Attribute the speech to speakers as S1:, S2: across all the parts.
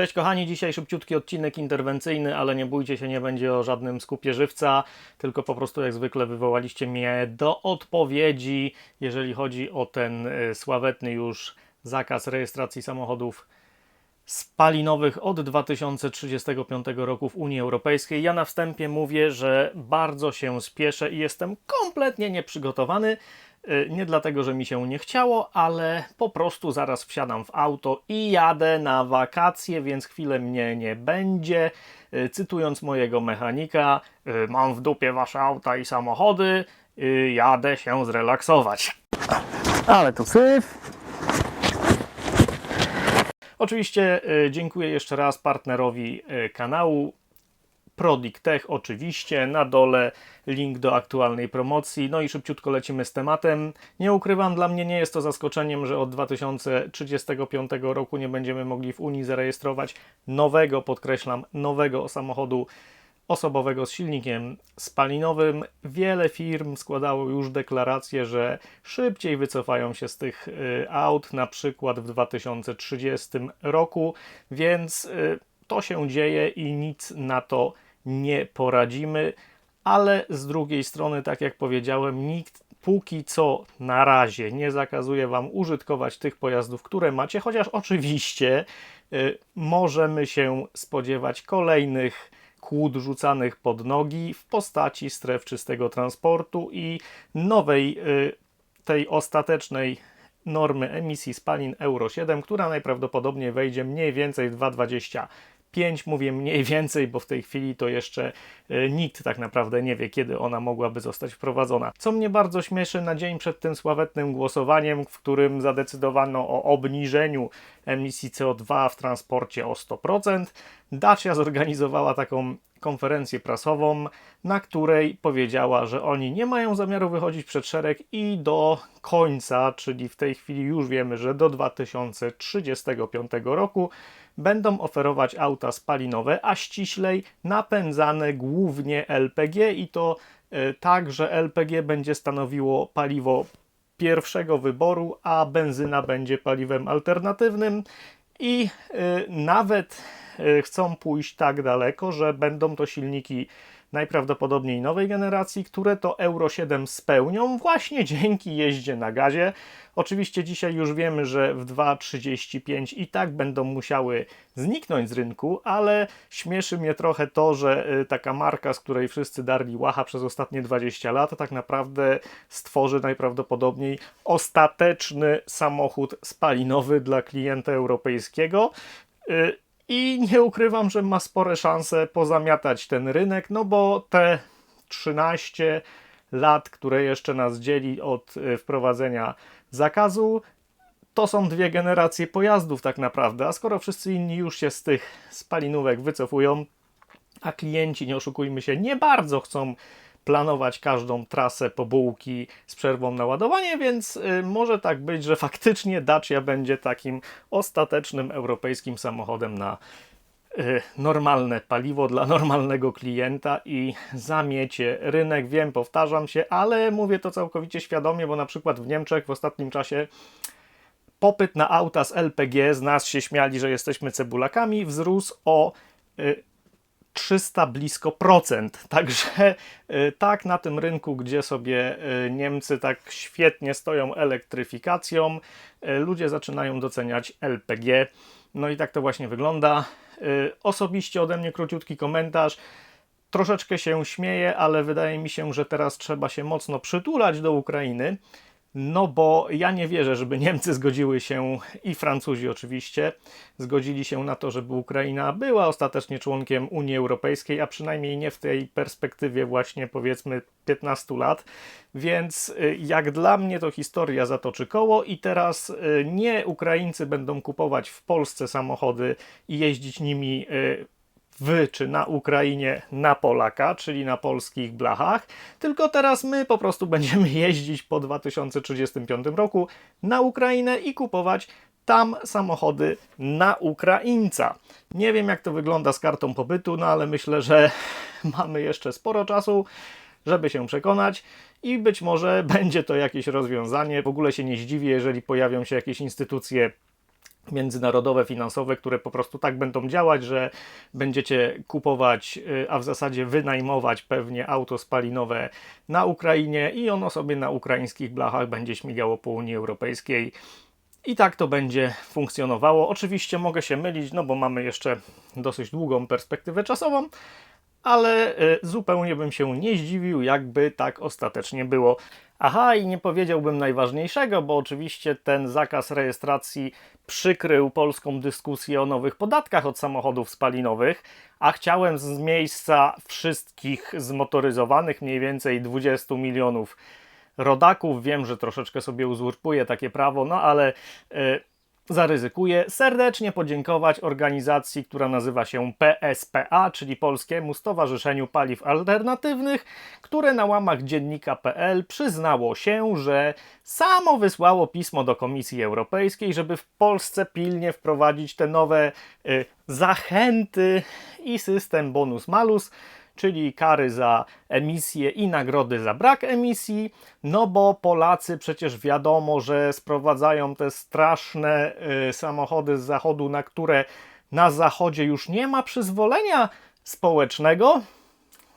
S1: Cześć kochani, dzisiaj szybciutki odcinek interwencyjny, ale nie bójcie się, nie będzie o żadnym skupie żywca, tylko po prostu jak zwykle wywołaliście mnie do odpowiedzi, jeżeli chodzi o ten y, sławetny już zakaz rejestracji samochodów spalinowych od 2035 roku w Unii Europejskiej. Ja na wstępie mówię, że bardzo się spieszę i jestem kompletnie nieprzygotowany. Y, Nie dlatego, że mi się nie chciało, ale po prostu zaraz wsiadam w auto i jadę na wakacje, więc chwilę mnie nie będzie. Y, Cytując mojego mechanika, y, mam w dupie wasze auta i samochody, jadę się zrelaksować. Ale tu syf. Oczywiście dziękuję jeszcze raz partnerowi kanału Prodic Tech oczywiście, na dole link do aktualnej promocji. No i szybciutko lecimy z tematem. Nie ukrywam, dla mnie nie jest to zaskoczeniem, że od 2035 roku nie będziemy mogli w Unii zarejestrować nowego, podkreślam, nowego samochodu osobowego z silnikiem spalinowym. Wiele firm składało już deklaracje, że szybciej wycofają się z tych y, aut, na przykład w 2030 roku, więc y, to się dzieje i nic na to nie poradzimy, ale z drugiej strony, tak jak powiedziałem, nikt póki co na razie nie zakazuje Wam użytkować tych pojazdów, które macie, chociaż oczywiście y, możemy się spodziewać kolejnych kłód rzucanych pod nogi w postaci stref czystego transportu i nowej y, tej ostatecznej normy emisji spalin Euro 7, która najprawdopodobniej wejdzie mniej więcej w 2025. Mówię mniej więcej, bo w tej chwili to jeszcze y, nikt tak naprawdę nie wie, kiedy ona mogłaby zostać wprowadzona. Co mnie bardzo śmieszy, na dzień przed tym sławetnym głosowaniem, w którym zadecydowano o obniżeniu emisji CO2 w transporcie o 100%, Dacia zorganizowała taką konferencję prasową, na której powiedziała, że oni nie mają zamiaru wychodzić przed szereg i do końca, czyli w tej chwili już wiemy, że do 2035 roku będą oferować auta spalinowe, a ściślej napędzane głównie LPG i to e, tak, że LPG będzie stanowiło paliwo pierwszego wyboru, a benzyna będzie paliwem alternatywnym. I y, nawet y, chcą pójść tak daleko, że będą to silniki najprawdopodobniej nowej generacji, które to Euro 7 spełnią właśnie dzięki jeździe na gazie. Oczywiście dzisiaj już wiemy, że w 2.35 i tak będą musiały zniknąć z rynku, ale śmieszy mnie trochę to, że y, taka marka, z której wszyscy darli łacha przez ostatnie 20 lat, tak naprawdę stworzy najprawdopodobniej ostateczny samochód spalinowy dla klienta europejskiego. I nie ukrywam, że ma spore szanse pozamiatać ten rynek, no bo te 13 lat, które jeszcze nas dzieli od y, wprowadzenia zakazu, to są dwie generacje pojazdów tak naprawdę, a skoro wszyscy inni już się z tych spalinówek wycofują, a klienci, nie oszukujmy się, nie bardzo chcą planować każdą trasę po bułki z przerwą na ładowanie, więc y, może tak być, że faktycznie Dacia będzie takim ostatecznym europejskim samochodem na y, normalne paliwo dla normalnego klienta i zamiecie rynek. Wiem, powtarzam się, ale mówię to całkowicie świadomie, bo na przykład w Niemczech w ostatnim czasie popyt na auta z LPG, z nas się śmiali, że jesteśmy cebulakami, wzrósł o y, 300 blisko procent. Także y, tak na tym rynku, gdzie sobie y, Niemcy tak świetnie stoją elektryfikacją, y, ludzie zaczynają doceniać LPG. No i tak to właśnie wygląda. Osobiście ode mnie króciutki komentarz. Troszeczkę się śmieję, ale wydaje mi się, że teraz trzeba się mocno przytulać do Ukrainy. No bo ja nie wierzę, żeby Niemcy zgodziły się i Francuzi oczywiście zgodzili się na to, żeby Ukraina była ostatecznie członkiem Unii Europejskiej, a przynajmniej nie w tej perspektywie właśnie powiedzmy 15 lat. Więc y, jak dla mnie to historia zatoczy koło i teraz y, nie Ukraińcy będą kupować w Polsce samochody i jeździć nimi y, w czy na Ukrainie na Polaka, czyli na polskich blachach, tylko teraz my po prostu będziemy jeździć po 2035 roku na Ukrainę i kupować tam samochody na Ukraińca. Nie wiem jak to wygląda z kartą pobytu, no ale myślę, że mamy jeszcze sporo czasu, żeby się przekonać i być może będzie to jakieś rozwiązanie. W ogóle się nie zdziwię, jeżeli pojawią się jakieś instytucje międzynarodowe, finansowe, które po prostu tak będą działać, że będziecie kupować, y, a w zasadzie wynajmować pewnie auto spalinowe na Ukrainie i ono sobie na ukraińskich blachach będzie śmigało po Unii Europejskiej. I tak to będzie funkcjonowało. Oczywiście mogę się mylić, no bo mamy jeszcze dosyć długą perspektywę czasową, ale y, zupełnie bym się nie zdziwił, jakby tak ostatecznie było. Aha, i nie powiedziałbym najważniejszego, bo oczywiście ten zakaz rejestracji przykrył polską dyskusję o nowych podatkach od samochodów spalinowych, a chciałem z miejsca wszystkich zmotoryzowanych, mniej więcej 20 milionów rodaków, wiem, że troszeczkę sobie uzurpuję takie prawo, no ale y, zaryzykuję serdecznie podziękować organizacji, która nazywa się PSPA, czyli Polskiemu Stowarzyszeniu Paliw Alternatywnych, które na łamach dziennika.pl przyznało się, że samo wysłało pismo do Komisji Europejskiej, żeby w Polsce pilnie wprowadzić te nowe y, zachęty i system bonus-malus czyli kary za emisję i nagrody za brak emisji, no bo Polacy przecież wiadomo, że sprowadzają te straszne y, samochody z zachodu, na które na zachodzie już nie ma przyzwolenia społecznego,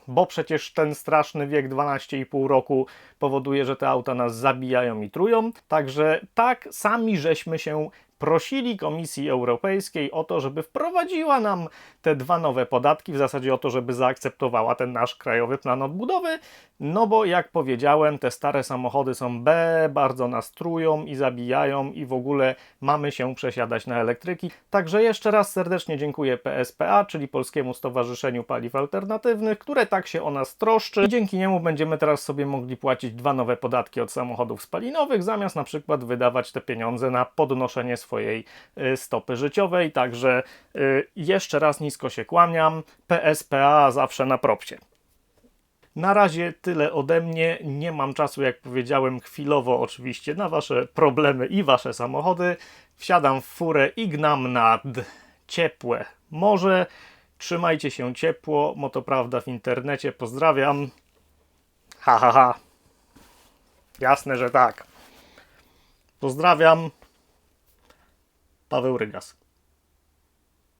S1: bo przecież ten straszny wiek 12,5 roku powoduje, że te auta nas zabijają i trują. Także tak, sami żeśmy się prosili Komisji Europejskiej o to, żeby wprowadziła nam te dwa nowe podatki, w zasadzie o to, żeby zaakceptowała ten nasz krajowy plan odbudowy, no bo jak powiedziałem, te stare samochody są B, bardzo nas trują i zabijają i w ogóle mamy się przesiadać na elektryki. Także jeszcze raz serdecznie dziękuję PSPA, czyli Polskiemu Stowarzyszeniu Paliw Alternatywnych, które tak się o nas troszczy i dzięki niemu będziemy teraz sobie mogli płacić dwa nowe podatki od samochodów spalinowych, zamiast na przykład wydawać te pieniądze na podnoszenie swojej y, stopy życiowej. Także y, jeszcze raz nisko się kłaniam. PSPA zawsze na propsie. Na razie tyle ode mnie. Nie mam czasu, jak powiedziałem, chwilowo oczywiście na Wasze problemy i Wasze samochody. Wsiadam w furę i gnam nad ciepłe morze. Trzymajcie się ciepło. Motoprawda w internecie. Pozdrawiam. Ha, ha, ha. Jasne, że tak. Pozdrawiam. Paweł Rygas.